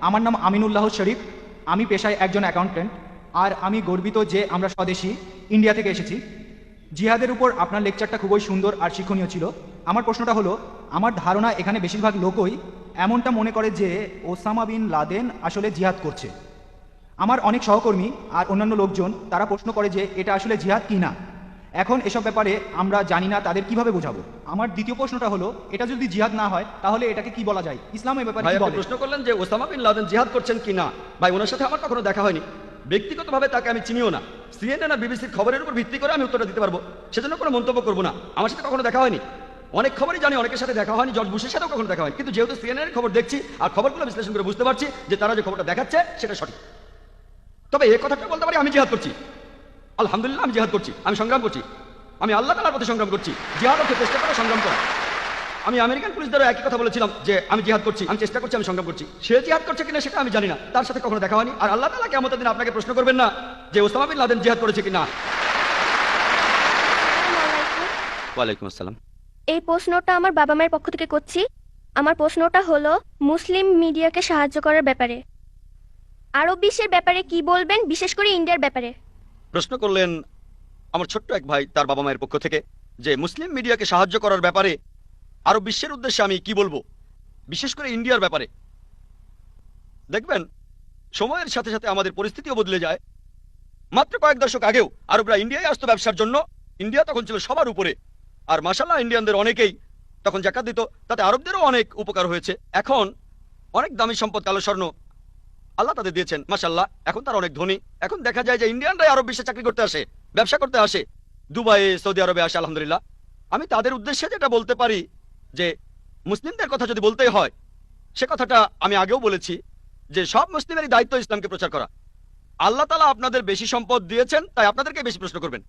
আমার নাম আমিনুল্লাহ শরীফ। আমি পেশায় একজন অ্যাকাউন্ট্যান্ট আর আমি গর্বিত যে আমরা স্বদেশী ইন্ডিয়া থেকে এসেছি। জিহাদের উপর আপনার লেকচারটা খুবই সুন্দর আর শিক্ষণীয় ছিল। আমার প্রশ্নটা হলো, আমার ধারণা এখানে বেশিরভাগ লোকই এমনটা মনে করে যে ওসামা বিন লাদেন আসলে জিহাদ করছে। আমার অনেক সহকর্মী আর অন্যান্য লোকজন তারা প্রশ্ন করে যে এটা আসলে জিহাদ কি না? এখন এসব ব্যাপারে আমরা জানি না তাদের কীভাবে বোঝাবো? আমার দ্বিতীয় প্রশ্নটা হলো এটা যদি জিহাদ না হয় তাহলে এটাকে কি বলা যায়? ইসলামের ব্যাপারে কি বলে? প্রশ্ন করলেন যে ওসামা বিন লাদেন জিহাদ করছেন কি না? ভাই ওনার সাথে আমার কখনো দেখা হয়নি। ব্যক্তিগতভাবে তাকে আমি চিনিও না। সিএনএন আর বিবিসির খবরের উপর ভিত্তি করে আমি উত্তরটা দিতে পারব। সেজন্য কোনো মন্তব্য করব না। আমার সাথে কখনো দেখা হয়নি। অনেক খবরই জানি অনেকের সাথে দেখা হয়নি। জর্জ বুশের সাথেও কখনো দেখা হয়নি। কিন্তু যেহেতু সিএনএন এর খবর দেখছি আর খবরগুলো বিশ্লেষণ করে বুঝতে পারছি যে তারা যে খবরটা দেখাচ্ছে সেটা সঠিক। তবে এই কথাটা বলতে পারি আমি জিহাদ করছি। আলহামদুলিল্লাহ আমি জিহাদ করছি আমি সংগ্রাম করছি। আমি আল্লাহ তালার প্রতি সংগ্রাম করছি। জিহাদ অর্থে চেষ্টা করে সংগ্রাম করা। আমি আমেরিকান পুলিশদেরও একই কথা বলেছিলাম যে আমি জিহাদ করছি আমি চেষ্টা করছি আমি সংগ্রাম করছি। সে জিহাদ করছে কিনা সেটা আমি জানি না। তার সাথে কখনো দেখা হয়নি। আর আল্লাহ তালা কেমন দিন আপনাকে প্রশ্ন করবেন না যে ওসামা বিন লাদেন জিহাদ করেছে কিনা। ওয়ালাইকুম আসসালাম। এই প্রশ্নটা আমার বাবা মায়ের পক্ষ থেকে করছি। আমার প্রশ্নটা হলো মুসলিম মিডিয়াকে সাহায্য করার ব্যাপারে। আরব বিশ্বের ব্যাপারে কি বলবেন? বিশেষ করে ইন্ডিয়ার ব্যাপারে। প্রশ্ন করলেন আমার ছোট্ট এক ভাই তার বাবা মায়ের পক্ষ থেকে যে মুসলিম মিডিয়াকে সাহায্য করার ব্যাপারে আরও বিশ্বের উদ্দেশ্যে আমি কি বলব? বিশেষ করে ইন্ডিয়ার ব্যাপারে। দেখবেন, সময়ের সাথে সাথে আমাদের পরিস্থিতিও বদলে যায়। মাত্র কয়েক দশক আগেও আরবরা ইন্ডিয়ায় আসতো ব্যবসার জন্য। ইন্ডিয়া তখন ছিল সবার উপরে। আর মাসাল্লাহ ইন্ডিয়ানদের অনেকেই তখন জাকাত দিত। তাতে আরবদেরও অনেক উপকার হয়েছে। এখন অনেক দামি সম্পদ, কালো স্বর্ণ আল্লাহ তাদের দিয়েছেন। মাসাল্লাহ এখন তারা অনেক ধনী। এখন দেখা যায় যে ইন্ডিয়ানরাই আরব বিশ্বে চাকরি করতে আসে, ব্যবসা করতে আসে। দুবাই সৌদি আরবে আসে, আলহামদুলিল্লাহ। আমি তাদের উদ্দেশ্যে যেটা বলতে পারি যে, মুসলিমদের কথা যদি বলতেই হয়, সে কথাটা আমি আগেও বলেছি যে, সব মুসলিমেরই দায়িত্ব ইসলামকে প্রচার করা। আল্লাহ তালা আপনাদের বেশি সম্পদ দিয়েছেন, তাই আপনাদেরকে বেশি প্রশ্ন করবেন।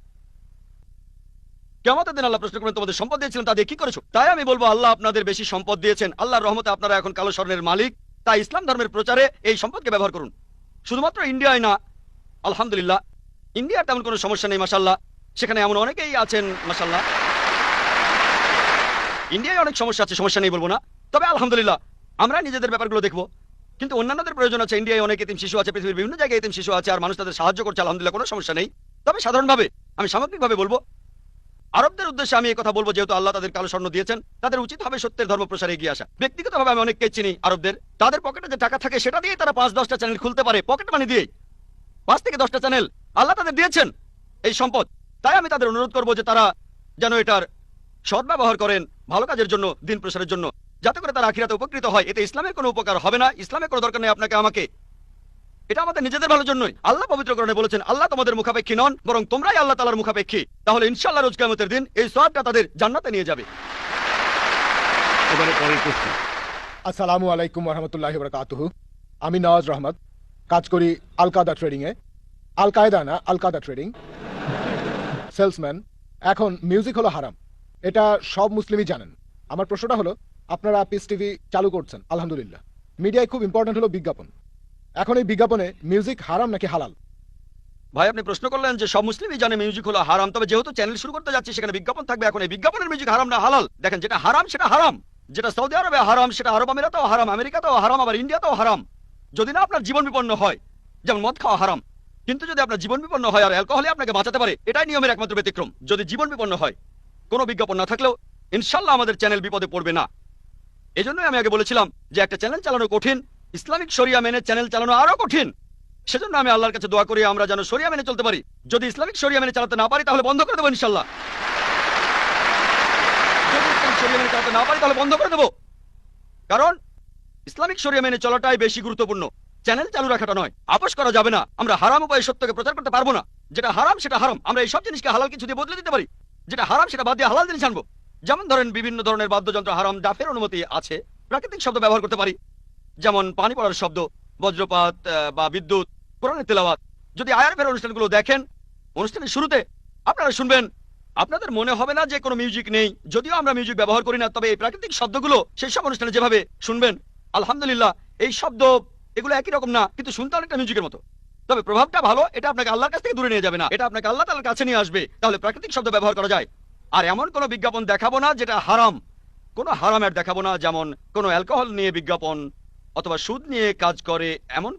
কেমন দিন আল্লাহ প্রশ্ন করবেন, তোমাদের সম্পদ দিয়েছিলেন তাদের কি করেছ? তাই আমি বলব, আল্লাহ আপনাদের বেশি সম্পদ দিয়েছেন। আল্লাহর রহমতে আপনারা এখন কালো স্বর্ণের মালিক। তাই ইসলাম ধর্মের প্রচারে এই সম্পদকে ব্যবহার করুন। শুধুমাত্র ইন্ডিয়ায় না, আলহামদুলিল্লাহ, ইন্ডিয়ার তেমন কোনো সমস্যা নেই মাসাল্লাহ সেখানে এমন অনেকেই আছেন মাসাল্লাহ ইন্ডিয়ায় অনেক সমস্যা আছে, সমস্যা নেই বলব না। তবে আলহামদুলিল্লাহ, আমরা নিজেদের ব্যাপারগুলো দেখব। কিন্তু অন্যান্যদের প্রয়োজন আছে, ইন্ডিয়ায় অনেক এতিম শিশু আছে, পৃথিবীর বিভিন্ন জায়গায় এতিম শিশু আছে, আর মানুষ তাদের সাহায্য করছে, আলহামদুলিল্লাহ, কোনো সমস্যা নেই। তবে সাধারণভাবে, আমি সামগ্রিকভাবে বলব আরবদের উদ্দেশ্যে আমি এই কথা বলব, যেহেতু আল্লাহ তাদের কালো স্বর্ণ দিয়েছেন, তাদের উচিত হবে সত্যের ধর্ম প্রসারে এগিয়ে আসা। ব্যক্তিগতভাবে আমি অনেককে চিনি আরবদের। তাদের পকেটে যে টাকা থাকে, সেটা দিয়ে তারা পাঁচ, দশটা চ্যানেল খুলতে পারে। পকেট মানি দিয়ে পাঁচ থেকে দশটা চ্যানেল আল্লাহ তাদের দিয়েছেন এই সম্পদ। তাই আমি তাদের অনুরোধ করব যে তারা যেন এটার সদ্ব্যবহার করেন, ভালো কাজের জন্য, দিন প্রসারের জন্য, যাতে করে তারা আখিরাতে উপকৃত হয়। এতে ইসলামের কোনো উপকার হবে না। ইসলামের কোনো দরকার নেই আপনাকে, আমাকে। এটা আমাদের নিজেদের ভালোর জন্যই। আল্লাহ পবিত্র পবিত্রকরণে বলেছেন আল্লাহ তোমাদের মুখাপেক্ষী নন বরং তোমরাই আল্লাহ তালার মুখাপেক্ষী। তাহলে ইনশাল্লাহ রোজ কেমতের দিন এই সবটা তাদের জান্নাতে নিয়ে যাবে। এবারে পরের প্রশ্ন। আসসালামু আলাইকুম রহমতুল্লাহ বরকাতুহু আমি নওয়াজ রহমত কাজ করি আলকাদা ট্রেডিংয়ে। আল কায়দা না আলকাদা ট্রেডিং। সেলসম্যান এখন মিউজিক হলো হারাম। এটা সব মুসলিমই জানেন। আমার প্রশ্নটা হলো আপনারা পিস টিভি চালু করছেন আলহামদুলিল্লাহ। মিডিয়ায় খুব ইম্পর্টেন্ট হলো বিজ্ঞাপন। এখন এই বিজ্ঞাপনে মিউজিক হারাম নাকি হালাল? ভাই, আপনি প্রশ্ন করলেন যে সব মুসলিমই জানে মিউজিক হলো হারাম, তবে যেহেতু চ্যানেল শুরু করতে যাচ্ছি, সেখানে বিজ্ঞাপন থাকবে। এখন এই বিজ্ঞাপনের মিউজিক হারাম না হালাল? দেখেন, যেটা হারাম, সেটা হারাম। যেটা সৌদি আরবে হারাম, সেটা আরব আমিরাতেও হারাম, আমেরিকাতেও হারাম, আবার ইন্ডিয়াতেও হারাম। যদি না আপনার জীবন বিপন্ন হয়, যেমন মদ খাওয়া হারাম, কিন্তু যদি আপনার জীবন বিপন্ন হয় আর অ্যালকোহলে আপনাকে বাঁচাতে পারে, এটাই নিয়মের একমাত্র ব্যতিক্রম। যদি জীবন বিপন্ন হয়, কোনো বিজ্ঞাপন না থাকলেও ইনশাল্লাহ আমাদের চ্যানেল বিপদে পড়বে না। এজন্যই আমি আগে বলেছিলাম যে একটা চ্যানেল চালানো কঠিন ইসলামিক শরিয়া মেনে চ্যানেল চালানো আরও কঠিন। সেজন্য আমি আল্লাহর কাছে দোয়া করি আমরা যেন শরিয়া মেনে চলতে পারি। যদি ইসলামিক শরিয়া মেনে চালাতে না পারি, তাহলে বন্ধ করে দেবো ইনশাল্লাহ ইসলামিক শরিয়া মেনে চলাটাই বেশি গুরুত্বপূর্ণ। চ্যানেল চালু রাখাটা নয় করা যাবে না। আমরা হারাম উপায়ে সত্যকে প্রচার করতে পারব না। যেটা হারাম, সেটা হারাম। আমরা জিনিসকে কিছু দিয়ে বদলে দিতে পারি। যেটা হারাম, সেটা বাদ দিয়ে হালাল যেমন ধরেন, বিভিন্ন ধরনের বাদ্যযন্ত্র হারাম ডাফের অনুমতি আছে। প্রাকৃতিক শব্দ ব্যবহার করতে পারি। যেমন পানি পড়ার শব্দ, বজ্রপাত বা বিদ্যুৎ, কোরআনের তেলাওয়াত। যদি আয়ারফের অনুষ্ঠানগুলো দেখেন, অনুষ্ঠানের শুরুতে আপনারা শুনবেন, আপনাদের মনে হবে না যে কোনো মিউজিক নেই। যদিও আমরা মিউজিক ব্যবহার করি না, তবে এই প্রাকৃতিক শব্দগুলো সেই সব অনুষ্ঠানে যেভাবে শুনবেন, আলহামদুলিল্লাহ, এই শব্দ, এগুলো একই রকম না, কিন্তু শুনতে অনেকটা মিউজিকের মতো। তবে প্রভাবটা ভালো, এটা আপনাকে আল্লাহর কাছ থেকে দূরে নিয়ে যাবে না। এটা আপনাকে আল্লাহ তালার কাছে নিয়ে আসবে, তাহলে প্রাকৃতিক শব্দ ব্যবহার করা যায়। আর এমন কোনো বিজ্ঞাপন দেখাবো না যেটা হারাম। কোনো হারামের দেখাবো না, যেমন কোনো অ্যালকোহল নিয়ে বিজ্ঞাপন অথবা সুদ নিয়ে কাজ করে এমন